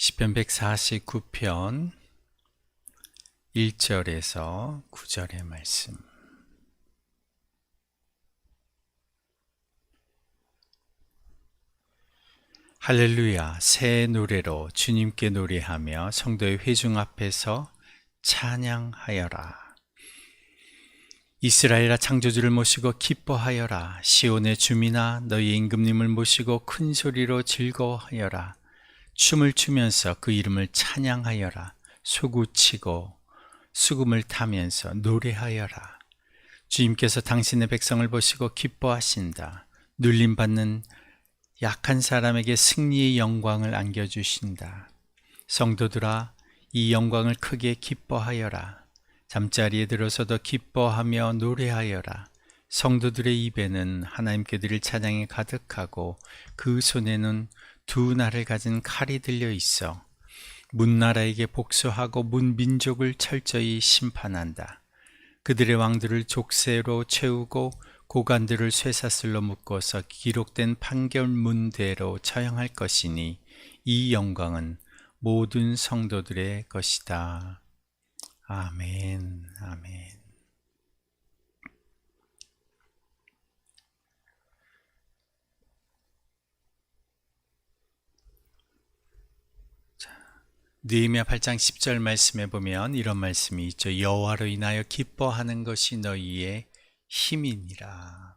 시편 149편 1절에서 9절의 말씀. 할렐루야 새 노래로 주님께 노래하며 성도의 회중 앞에서 찬양하여라. 이스라엘아 창조주를 모시고 기뻐하여라. 시온의 주민아 너희 임금님을 모시고 큰 소리로 즐거워하여라. 춤을 추면서 그 이름을 찬양하여라. 소구치고 수금을 타면서 노래하여라. 주님께서 당신의 백성을 보시고 기뻐하신다. 눌림받는 약한 사람에게 승리의 영광을 안겨주신다. 성도들아, 이 영광을 크게 기뻐하여라. 잠자리에 들어서도 기뻐하며 노래하여라. 성도들의 입에는 하나님께 드릴 찬양이 가득하고 그 손에는 두 날을 가진 칼이 들려 있어 문나라에게 복수하고 문민족을 철저히 심판한다. 그들의 왕들을 족쇄로 채우고 고관들을 쇠사슬로 묶어서 기록된 판결문대로 처형할 것이니 이 영광은 모든 성도들의 것이다. 아멘, 아멘. 느헤미야 8장 10절 말씀에 보면 이런 말씀이 있죠. 여호와로 인하여 기뻐하는 것이 너희의 힘이니라.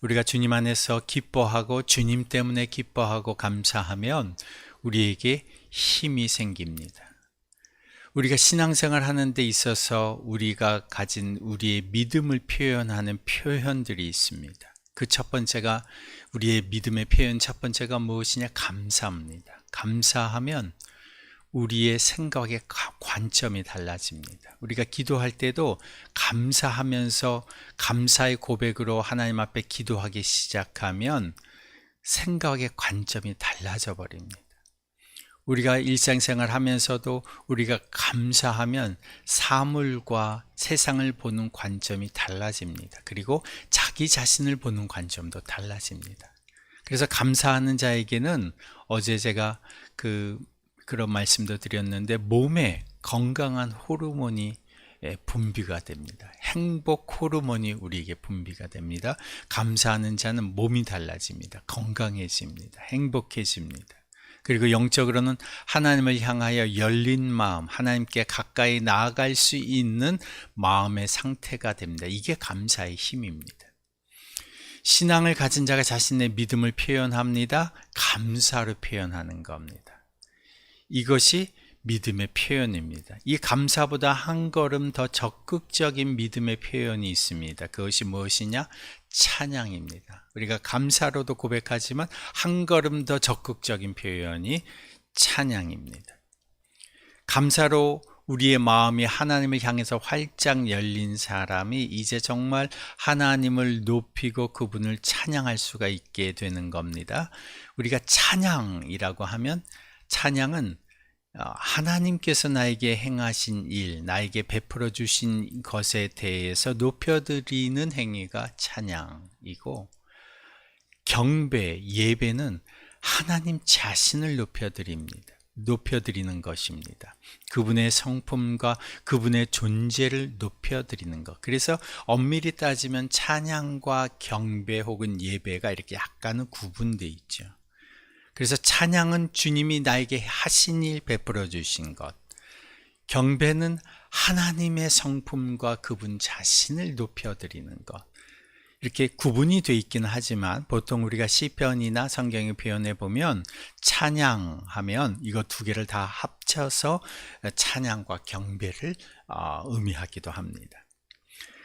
우리가 주님 안에서 기뻐하고 주님 때문에 기뻐하고 감사하면 우리에게 힘이 생깁니다. 우리가 신앙생활 하는 데 있어서 우리가 가진 우리의 믿음을 표현하는 표현들이 있습니다. 그 첫 번째가 우리의 믿음의 표현 첫 번째가 무엇이냐? 감사합니다. 감사하면 우리의 생각의 관점이 달라집니다. 우리가 기도할 때도 감사하면서 감사의 고백으로 하나님 앞에 기도하기 시작하면 생각의 관점이 달라져 버립니다. 우리가 일상생활 하면서도 우리가 감사하면 사물과 세상을 보는 관점이 달라집니다. 그리고 자기 자신을 보는 관점도 달라집니다. 그래서 감사하는 자에게는 어제 제가 그 그런 말씀도 드렸는데 몸에 건강한 호르몬이 분비가 됩니다. 행복 호르몬이 우리에게 분비가 됩니다. 감사하는 자는 몸이 달라집니다. 건강해집니다. 행복해집니다. 그리고 영적으로는 하나님을 향하여 열린 마음, 하나님께 가까이 나아갈 수 있는 마음의 상태가 됩니다. 이게 감사의 힘입니다. 신앙을 가진 자가 자신의 믿음을 표현합니다. 감사로 표현하는 겁니다. 이것이 믿음의 표현입니다. 이 감사보다 한 걸음 더 적극적인 믿음의 표현이 있습니다. 그것이 무엇이냐? 찬양입니다. 우리가 감사로도 고백하지만 한 걸음 더 적극적인 표현이 찬양입니다. 감사로 우리의 마음이 하나님을 향해서 활짝 열린 사람이 이제 정말 하나님을 높이고 그분을 찬양할 수가 있게 되는 겁니다. 우리가 찬양이라고 하면 찬양은 하나님께서 나에게 행하신 일, 나에게 베풀어 주신 것에 대해서 높여드리는 행위가 찬양이고, 경배, 예배는 하나님 자신을 높여드립니다. 높여드리는 것입니다. 그분의 성품과 그분의 존재를 높여드리는 것. 그래서 엄밀히 따지면 찬양과 경배 혹은 예배가 이렇게 약간은 구분되어 있죠. 그래서 찬양은 주님이 나에게 하신 일 베풀어 주신 것. 경배는 하나님의 성품과 그분 자신을 높여드리는 것. 이렇게 구분이 되어 있기는 하지만 보통 우리가 시편이나 성경의 표현에 보면 찬양하면 이거 두 개를 다 합쳐서 찬양과 경배를 어, 의미하기도 합니다.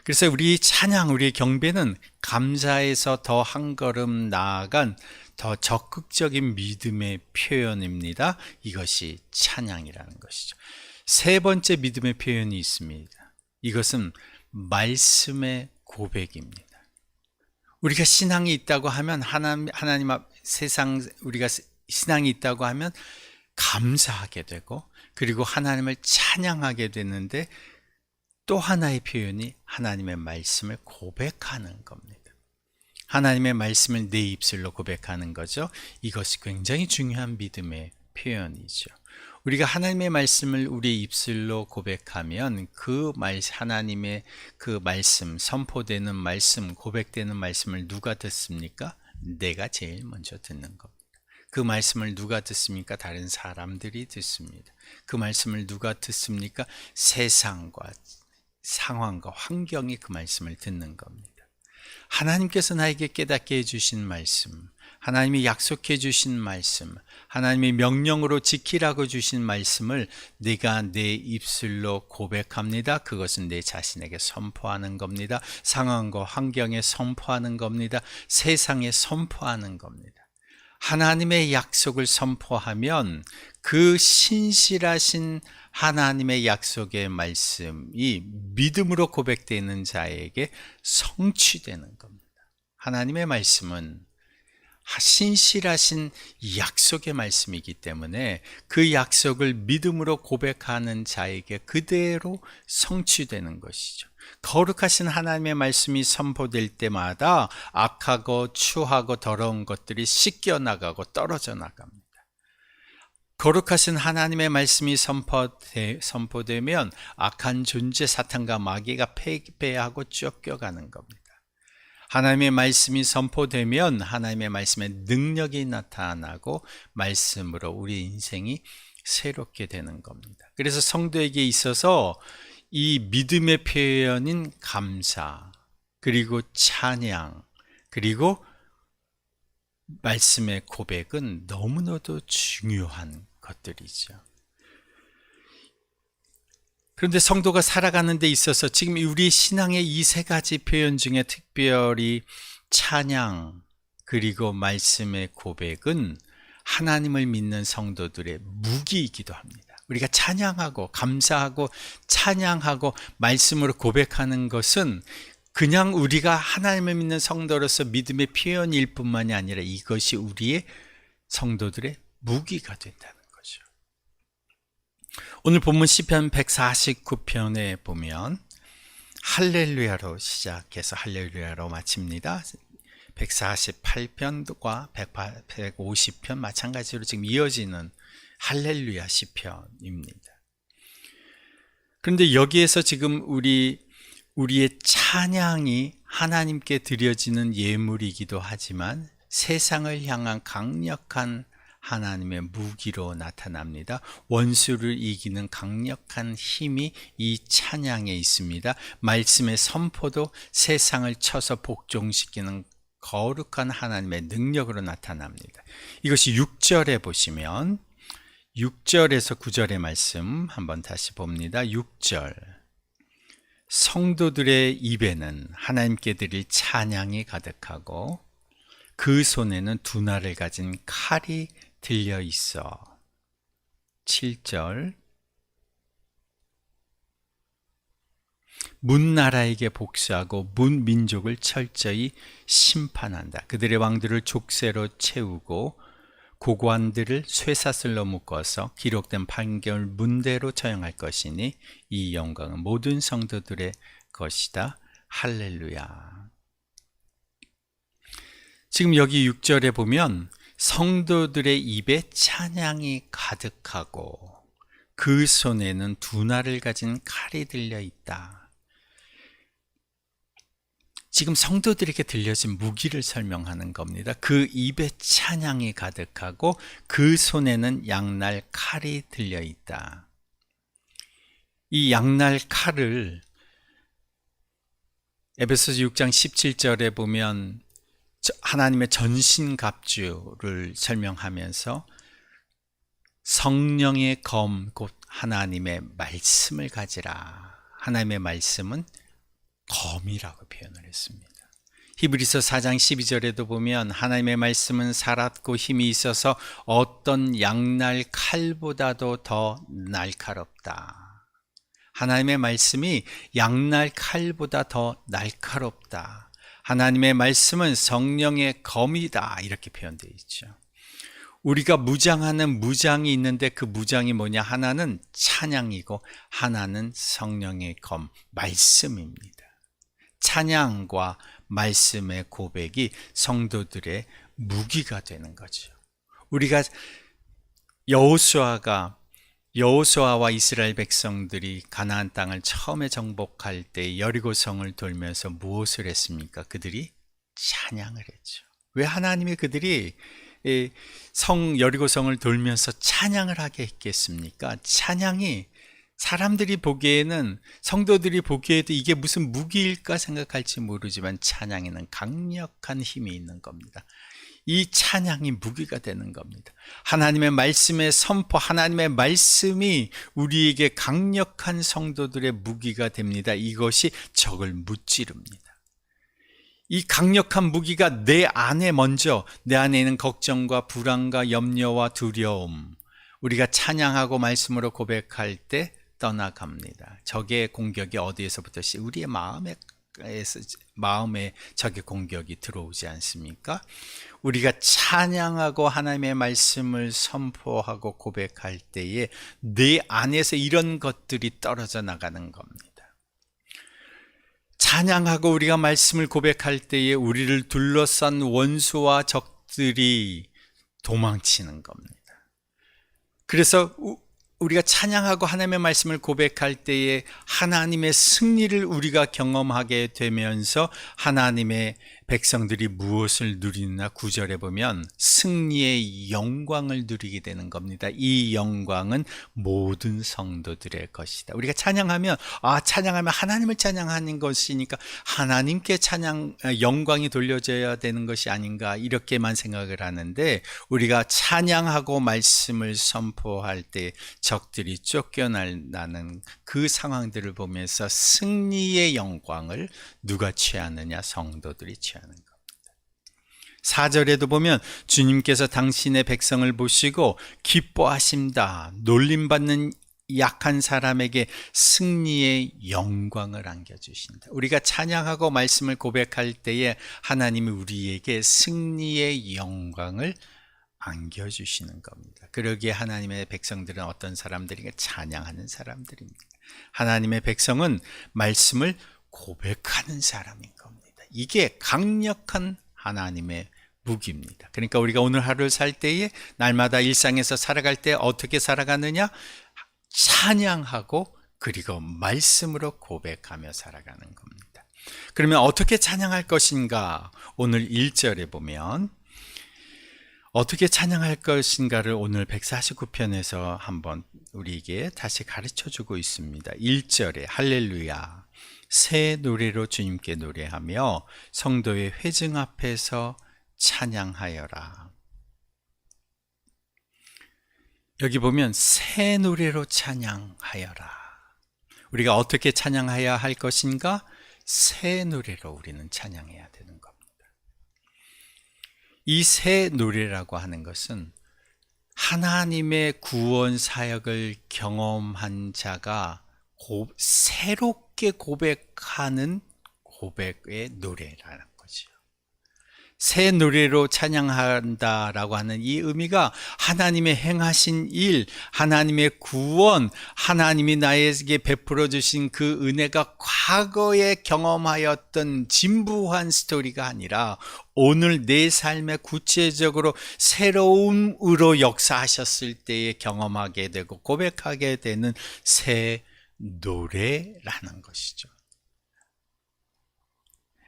그래서 우리 찬양, 우리 경배는 감사에서 더 한 걸음 나아간 더 적극적인 믿음의 표현입니다. 이것이 찬양이라는 것이죠. 세 번째 믿음의 표현이 있습니다. 이것은 말씀의 고백입니다. 우리가 신앙이 있다고 하면 하나님, 하나님 앞 세상 우리가 신앙이 있다고 하면 감사하게 되고 그리고 하나님을 찬양하게 되는데 또 하나의 표현이 하나님의 말씀을 고백하는 겁니다. 하나님의 말씀을 내 입술로 고백하는 거죠. 이것이 굉장히 중요한 믿음의 표현이죠. 우리가 하나님의 말씀을 우리 입술로 고백하면 그 말, 하나님의 그 말씀, 선포되는 말씀, 고백되는 말씀을 누가 듣습니까? 내가 제일 먼저 듣는 겁니다. 그 말씀을 누가 듣습니까? 다른 사람들이 듣습니다. 그 말씀을 누가 듣습니까? 세상과 상황과 환경이 그 말씀을 듣는 겁니다. 하나님께서 나에게 깨닫게 해주신 말씀, 하나님이 약속해 주신 말씀, 하나님의 명령으로 지키라고 주신 말씀을 내가 내 입술로 고백합니다. 그것은 내 자신에게 선포하는 겁니다. 상황과 환경에 선포하는 겁니다. 세상에 선포하는 겁니다. 하나님의 약속을 선포하면 그 신실하신 하나님의 약속의 말씀이 믿음으로 고백되는 자에게 성취되는 겁니다. 하나님의 말씀은 신실하신 약속의 말씀이기 때문에 그 약속을 믿음으로 고백하는 자에게 그대로 성취되는 것이죠. 거룩하신 하나님의 말씀이 선포될 때마다 악하고 추하고 더러운 것들이 씻겨 나가고 떨어져 나갑니다. 거룩하신 하나님의 말씀이 선포되, 선포되 면 악한 존재 사탄과 마귀가 패배하고 쫓겨가는 겁니다. 하나님의 말씀이 선포되면 하나님의 말씀의 능력이 나타나고 말씀으로 우리 인생이 새롭게 되는 겁니다. 그래서 성도에게 있어서 이 믿음의 표현인 감사, 그리고 찬양, 그리고 말씀의 고백은 너무나도 중요한 것들이죠. 그런데 성도가 살아가는 데 있어서 지금 우리 신앙의 이 세 가지 표현 중에 특별히 찬양 그리고 말씀의 고백은 하나님을 믿는 성도들의 무기이기도 합니다. 우리가 찬양하고 감사하고 찬양하고 말씀으로 고백하는 것은 그냥 우리가 하나님을 믿는 성도로서 믿음의 표현일 뿐만이 아니라 이것이 우리의 성도들의 무기가 된다는 거죠. 오늘 본문 시편 149편에 보면 할렐루야로 시작해서 할렐루야로 마칩니다. 148편과 150편 마찬가지로 지금 이어지는 할렐루야 시편입니다. 그런데 여기에서 지금 우리 우리의 찬양이 하나님께 드려지는 예물이기도 하지만 세상을 향한 강력한 하나님의 무기로 나타납니다. 원수를 이기는 강력한 힘이 이 찬양에 있습니다. 말씀의 선포도 세상을 쳐서 복종시키는 거룩한 하나님의 능력으로 나타납니다. 이것이 6절에 보시면 6절에서 9절의 말씀 한번 다시 봅니다. 6절. 성도들의 입에는 하나님께 드릴 찬양이 가득하고 그 손에는 두 날을 가진 칼이 들려 있어. 7절. 문 나라에게 복수하고 문 민족을 철저히 심판한다. 그들의 왕들을 족쇄로 채우고 고관들을 쇠사슬로 묶어서 기록된 판결 문대로 처형할 것이니 이 영광은 모든 성도들의 것이다. 할렐루야. 지금 여기 6절에 보면 성도들의 입에 찬양이 가득하고 그 손에는 두 날을 가진 칼이 들려 있다. 지금 성도들에게 들려진 무기를 설명하는 겁니다. 그 입에 찬양이 가득하고 그 손에는 양날 칼이 들려 있다. 이 양날 칼을 에베소서 6장 17절에 보면 하나님의 전신갑주를 설명하면서 성령의 검, 곧 하나님의 말씀을 가지라. 하나님의 말씀은 검이라고 표현을 했습니다. 히브리서 4장 12절에도 보면 하나님의 말씀은 살았고 힘이 있어서 어떤 양날 칼보다도 더 날카롭다. 하나님의 말씀이 양날 칼보다 더 날카롭다. 하나님의 말씀은 성령의 검이다. 이렇게 표현되어 있죠. 우리가 무장하는 무장이 있는데 그 무장이 뭐냐? 하나는 찬양이고 하나는 성령의 검, 말씀입니다. 찬양과 말씀의 고백이 성도들의 무기가 되는 거죠. 우리가 여호수아가 여호수아와 이스라엘 백성들이 가나안 땅을 처음에 정복할 때 여리고성을 돌면서 무엇을 했습니까? 그들이 찬양을 했죠. 왜 하나님이 그들이 이성 여리고성을 돌면서 찬양을 하게 했겠습니까? 찬양이 사람들이 보기에는 성도들이 보기에도 이게 무슨 무기일까 생각할지 모르지만 찬양에는 강력한 힘이 있는 겁니다. 이 찬양이 무기가 되는 겁니다. 하나님의 말씀의 선포, 하나님의 말씀이 우리에게 강력한 성도들의 무기가 됩니다. 이것이 적을 무찌릅니다. 이 강력한 무기가 내 안에 먼저 내 안에 있는 걱정과 불안과 염려와 두려움 우리가 찬양하고 말씀으로 고백할 때 떠나갑니다. 적의 공격이 어디에서부터 시 우리의 마음에 마음에 적의 공격이 들어오지 않습니까? 우리가 찬양하고 하나님의 말씀을 선포하고 고백할 때에 내 안에서 이런 것들이 떨어져 나가는 겁니다. 찬양하고 우리가 말씀을 고백할 때에 우리를 둘러싼 원수와 적들이 도망치는 겁니다. 그래서 우리가 찬양하고 하나님의 말씀을 고백할 때에 하나님의 승리를 우리가 경험하게 되면서 하나님의 백성들이 무엇을 누리나 구절에 보면 승리의 영광을 누리게 되는 겁니다. 이 영광은 모든 성도들의 것이다. 우리가 찬양하면 아 찬양하면 하나님을 찬양하는 것이니까 하나님께 찬양 영광이 돌려져야 되는 것이 아닌가 이렇게만 생각을 하는데 우리가 찬양하고 말씀을 선포할 때 적들이 쫓겨나는 그 상황들을 보면서 승리의 영광을 누가 취하느냐 성도들이 취 하는 겁니다. 4절에도 보면 주님께서 당신의 백성을 보시고 기뻐하신다. 놀림받는 약한 사람에게 승리의 영광을 안겨주신다. 우리가 찬양하고 말씀을 고백할 때에 하나님이 우리에게 승리의 영광을 안겨주시는 겁니다. 그러기에 하나님의 백성들은 어떤 사람들인가 찬양하는 사람들입니다. 하나님의 백성은 말씀을 고백하는 사람인 겁니다. 이게 강력한 하나님의 무기입니다. 그러니까 우리가 오늘 하루를 살 때에 날마다 일상에서 살아갈 때 어떻게 살아가느냐? 찬양하고 그리고 말씀으로 고백하며 살아가는 겁니다. 그러면 어떻게 찬양할 것인가? 오늘 1절에 보면 어떻게 찬양할 것인가를 오늘 149편에서 한번 우리에게 다시 가르쳐 주고 있습니다. 1절에 할렐루야. 새 노래로 주님께 노래하며 성도의 회증 앞에서 찬양하여라. 여기 보면 새 노래로 찬양하여라. 우리가 어떻게 찬양해야 할 것인가? 새 노래로 우리는 찬양해야 되는 겁니다. 이 새 노래라고 하는 것은 하나님의 구원 사역을 경험한 자가 고, 새롭게 고백하는 고백의 노래라는 거죠. 새 노래로 찬양한다라고 하는 이 의미가 하나님의 행하신 일, 하나님의 구원, 하나님이 나에게 베풀어 주신 그 은혜가 과거에 경험하였던 진부한 스토리가 아니라 오늘 내 삶에 구체적으로 새로움으로 역사하셨을 때에 경험하게 되고 고백하게 되는 새 노래라는 것이죠.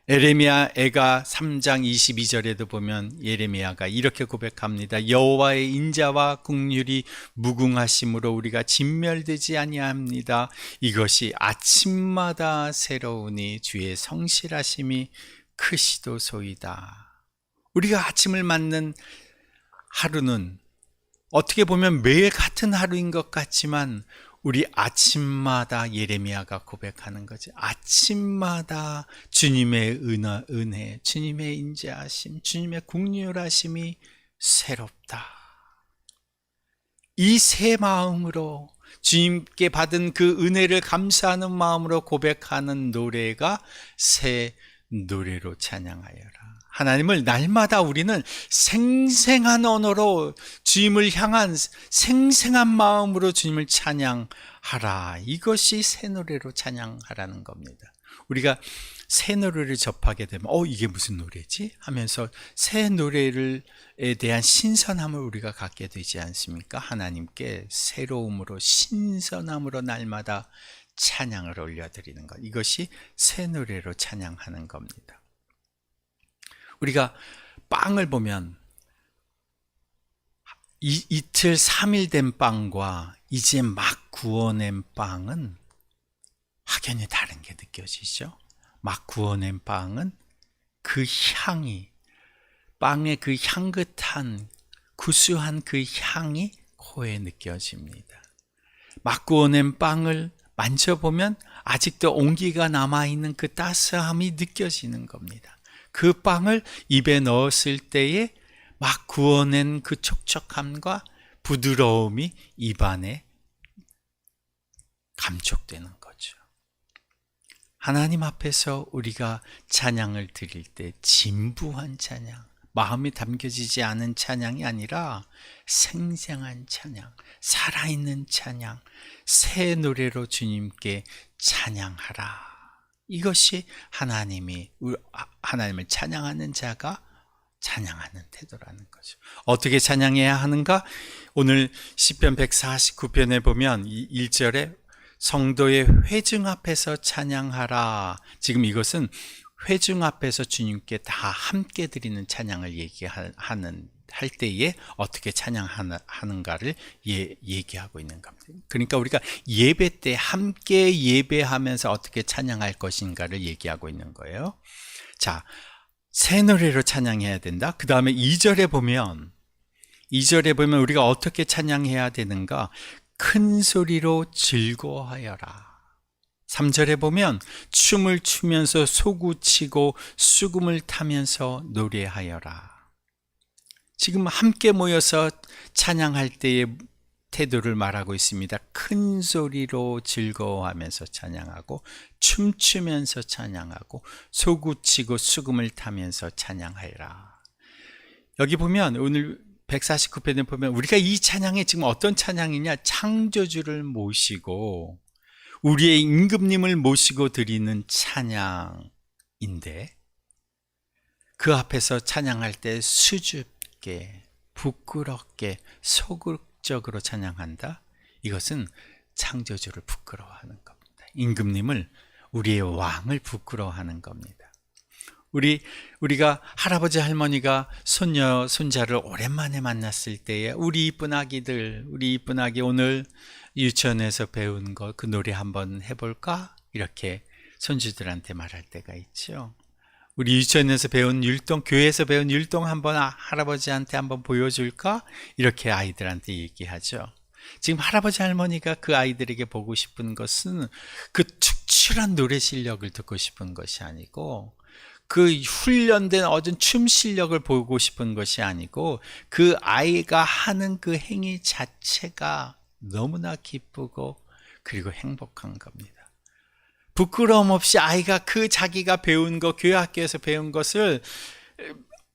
에레미야 애가 3장 22절에도 보면 예레미야가 이렇게 고백합니다. 여호와의 인자와 국률이 무궁하심으로 우리가 진멸되지 아니합니다. 이것이 아침마다 새로우니 주의 성실하심이 크시도소이다. 우리가 아침을 맞는 하루는 어떻게 보면 매일 같은 하루인 것 같지만 우리 아침마다 예레미야가 고백하는 거지. 아침마다 주님의 은혜, 은혜, 주님의 인자하심, 주님의 국률하심이 새롭다. 이 새 마음으로 주님께 받은 그 은혜를 감사하는 마음으로 고백하는 노래가 새 노래로 찬양하여라. 하나님을 날마다 우리는 생생한 언어로 주님을 향한 생생한 마음으로 주님을 찬양하라. 이것이 새 노래로 찬양하라는 겁니다. 우리가 새 노래를 접하게 되면 어 이게 무슨 노래지 하면서 새 노래를에 대한 신선함을 우리가 갖게 되지 않습니까? 하나님께 새로움으로 신선함으로 날마다 찬양을 올려드리는 것 이것이 새 노래로 찬양하는 겁니다. 우리가 빵을 보면 이, 이틀 3일 된 빵과 이제 막 구워낸 빵은 확연히 다른 게 느껴지죠. 막 구워낸 빵은 그 향이 빵의 그 향긋한 구수한 그 향이 코에 느껴집니다. 막 구워낸 빵을 만져보면 아직도 온기가 남아있는 그 따스함이 느껴지는 겁니다. 그 빵을 입에 넣었을 때에 막 구워낸 그 촉촉함과 부드러움이 입안에 감촉되는 거죠. 하나님 앞에서 우리가 찬양을 드릴 때 진부한 찬양, 마음이 담겨지지 않은 찬양이 아니라 생생한 찬양, 살아있는 찬양, 새 노래로 주님께 찬양하라. 이것이 하나님이 하나님을 찬양하는 자가 찬양하는 태도라는 거죠. 어떻게 찬양해야 하는가? 오늘 시편 149편에 보면 이 1절에 성도의 회중 앞에서 찬양하라. 지금 이것은 회중 앞에서 주님께 다 함께 드리는 찬양을 얘기하는 할 때에 어떻게 찬양하는가를 예, 얘기하고 있는 겁니다. 그러니까 우리가 예배 때 함께 예배하면서 어떻게 찬양할 것인가를 얘기하고 있는 거예요. 자, 새 노래로 찬양해야 된다. 그 다음에 2절에 보면 2절에 보면 우리가 어떻게 찬양해야 되는가? 큰 소리로 즐거워하여라. 3절에 보면 춤을 추면서 소구치고 수금을 타면서 노래하여라. 지금 함께 모여서 찬양할 때의 태도를 말하고 있습니다. 큰 소리로 즐거워하면서 찬양하고 춤추면서 찬양하고 소구치고 수금을 타면서 찬양하여라. 여기 보면 오늘 149편에 보면 우리가 이 찬양이 지금 어떤 찬양이냐? 창조주를 모시고 우리의 임금님을 모시고 드리는 찬양인데 그 앞에서 찬양할 때 수줍 게 부끄럽게 소극적으로 찬양한다. 이것은 창조주를 부끄러워하는 겁니다. 임금님을 우리의 왕을 부끄러워하는 겁니다. 우리 우리가 할아버지 할머니가 손녀 손자를 오랜만에 만났을 때에 우리 이쁜 아기들 우리 이쁜 아기 오늘 유치원에서 배운 거그 노래 한번 해볼까 이렇게 손주들한테 말할 때가 있죠. 우리 유치원에서 배운 율동 교회에서 배운 율동 한번 할아버지한테 한번 보여줄까 이렇게 아이들한테 얘기하죠. 지금 할아버지 할머니가 그 아이들에게 보고 싶은 것은 그 특출한 노래 실력을 듣고 싶은 것이 아니고 그 훈련된 얻은 춤 실력을 보고 싶은 것이 아니고 그 아이가 하는 그 행위 자체가 너무나 기쁘고 그리고 행복한 겁니다. 부끄러움 없이 아이가 그 자기가 배운 거, 교회 학교에서 배운 것을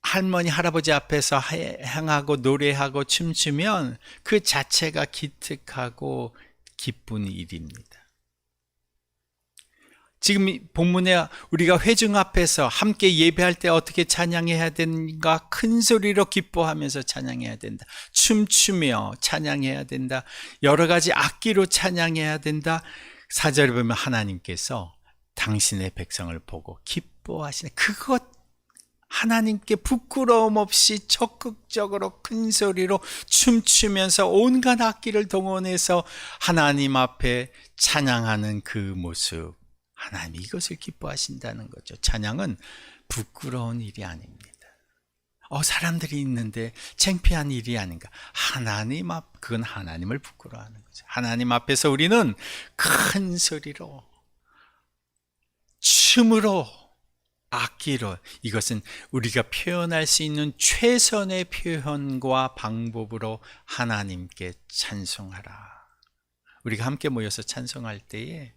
할머니, 할아버지 앞에서 행하고 노래하고 춤추면 그 자체가 기특하고 기쁜 일입니다. 지금 본문에 우리가 회중 앞에서 함께 예배할 때 어떻게 찬양해야 되는가 큰 소리로 기뻐하면서 찬양해야 된다. 춤추며 찬양해야 된다. 여러 가지 악기로 찬양해야 된다. 사절에 보면 하나님께서 당신의 백성을 보고 기뻐하시네. 그것 하나님께 부끄러움 없이 적극적으로 큰 소리로 춤추면서 온갖 악기를 동원해서 하나님 앞에 찬양하는 그 모습. 하나님이 이것을 기뻐하신다는 거죠. 찬양은 부끄러운 일이 아닙니다. 어, 사람들이 있는데 창피한 일이 아닌가. 하나님 앞, 그건 하나님을 부끄러워하는 거죠. 하나님 앞에서 우리는 큰 소리로, 춤으로, 악기로, 이것은 우리가 표현할 수 있는 최선의 표현과 방법으로 하나님께 찬송하라. 우리가 함께 모여서 찬송할 때에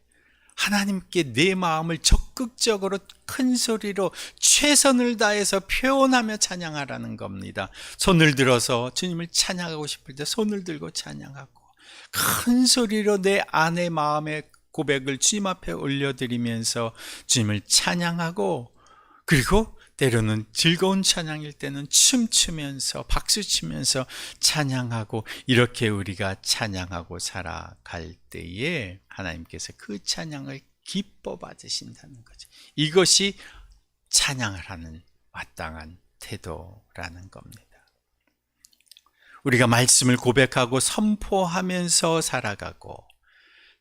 하나님께 내 마음을 적극적으로 큰 소리로 최선을 다해서 표현하며 찬양하라는 겁니다. 손을 들어서 주님을 찬양하고 싶을 때 손을 들고 찬양하고 큰 소리로 내 안의 마음에 고백을 주님 앞에 올려드리면서 주님을 찬양하고 그리고 때로는 즐거운 찬양일 때는 춤추면서 박수 치면서 찬양하고 이렇게 우리가 찬양하고 살아갈 때에 하나님께서 그 찬양을 기뻐 받으신다는 거죠. 이것이 찬양을 하는 마땅한 태도라는 겁니다. 우리가 말씀을 고백하고 선포하면서 살아가고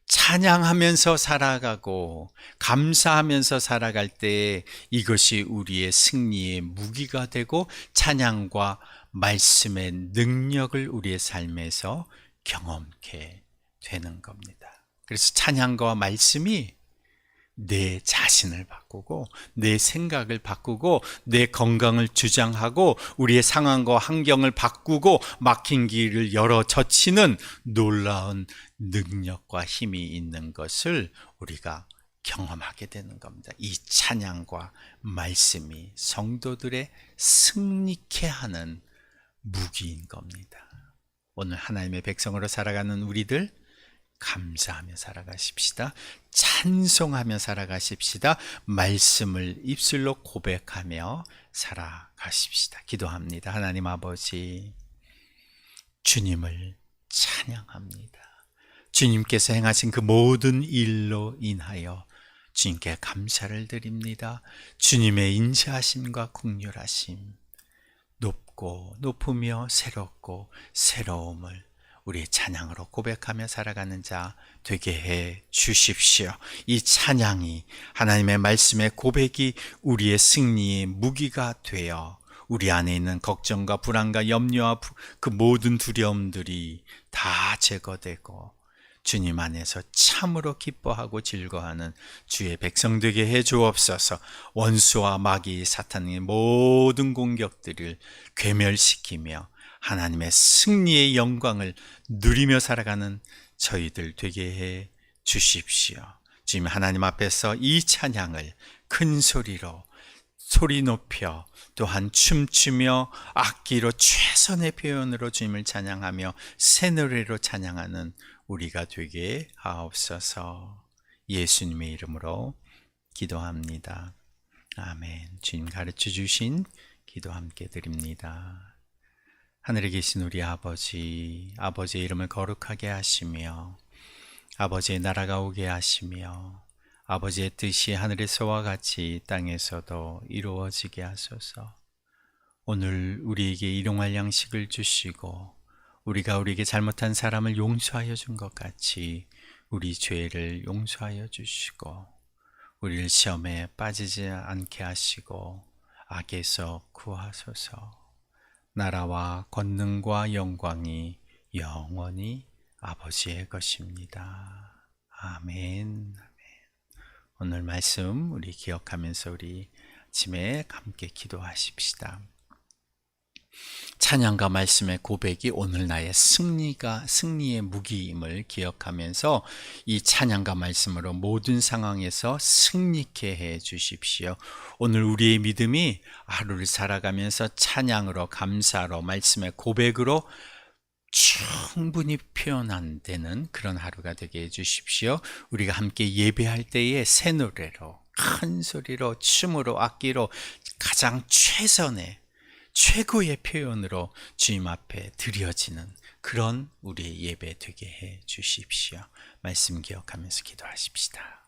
찬양하면서 살아가고 감사하면서 살아갈 때 이것이 우리의 승리의 무기가 되고 찬양과 말씀의 능력을 우리의 삶에서 경험케 되는 겁니다. 그래서 찬양과 말씀이 내 자신을 바꾸고 내 생각을 바꾸고 내 건강을 주장하고 우리의 상황과 환경을 바꾸고 막힌 길을 열어 젖히는 놀라운 능력과 힘이 있는 것을 우리가 경험하게 되는 겁니다. 이 찬양과 말씀이 성도들의 승리케 하는 무기인 겁니다. 오늘 하나님의 백성으로 살아가는 우리들 감사하며 살아가십시다. 찬송하며 살아가십시다. 말씀을 입술로 고백하며 살아가십시다. 기도합니다. 하나님 아버지, 주님을 찬양합니다. 주님께서 행하신 그 모든 일로 인하여 주님께 감사를 드립니다. 주님의 인자하심과 국률하심, 높고 높으며 새롭고 새로움을 우리의 찬양으로 고백하며 살아가는 자 되게 해 주십시오. 이 찬양이 하나님의 말씀의 고백이 우리의 승리의 무기가 되어 우리 안에 있는 걱정과 불안과 염려와 그 모든 두려움들이 다 제거되고 주님 안에서 참으로 기뻐하고 즐거워하는 주의 백성 되게 해 주옵소서. 원수와 마귀 사탄의 모든 공격들을 괴멸시키며 하나님의 승리의 영광을 누리며 살아가는 저희들 되게 해 주십시오. 주님 하나님 앞에서 이 찬양을 큰 소리로 소리 높여 또한 춤추며 악기로 최선의 표현으로 주님을 찬양하며 새 노래로 찬양하는 우리가 되게 하옵소서 예수님의 이름으로 기도합니다. 아멘. 주님 가르쳐 주신 기도 함께 드립니다. 하늘에 계신 우리 아버지, 아버지의 이름을 거룩하게 하시며 아버지의 나라가 오게 하시며 아버지의 뜻이 하늘에서와 같이 땅에서도 이루어지게 하소서. 오늘 우리에게 일용할 양식을 주시고 우리가 우리에게 잘못한 사람을 용서하여 준 것 같이 우리 죄를 용서하여 주시고 우리를 시험에 빠지지 않게 하시고 악에서 구하소서. 나라와 권능과 영광이 영원히 아버지의 것입니다. 아멘. 아멘. 오늘 말씀 우리 기억하면서 우리 아침에 함께 기도하십시다. 찬양과 말씀의 고백이 오늘 나의 승리가 승리의 무기임을 기억하면서 이 찬양과 말씀으로 모든 상황에서 승리케 해 주십시오. 오늘 우리의 믿음이 하루를 살아가면서 찬양으로 감사로 말씀의 고백으로 충분히 표현한 되는 그런 하루가 되게 해 주십시오. 우리가 함께 예배할 때에 새 노래로 큰 소리로 춤으로 악기로 가장 최선의 최고의 표현으로 주님 앞에 드려지는 그런 우리의 예배 되게 해 주십시오. 말씀 기억하면서 기도하십시다.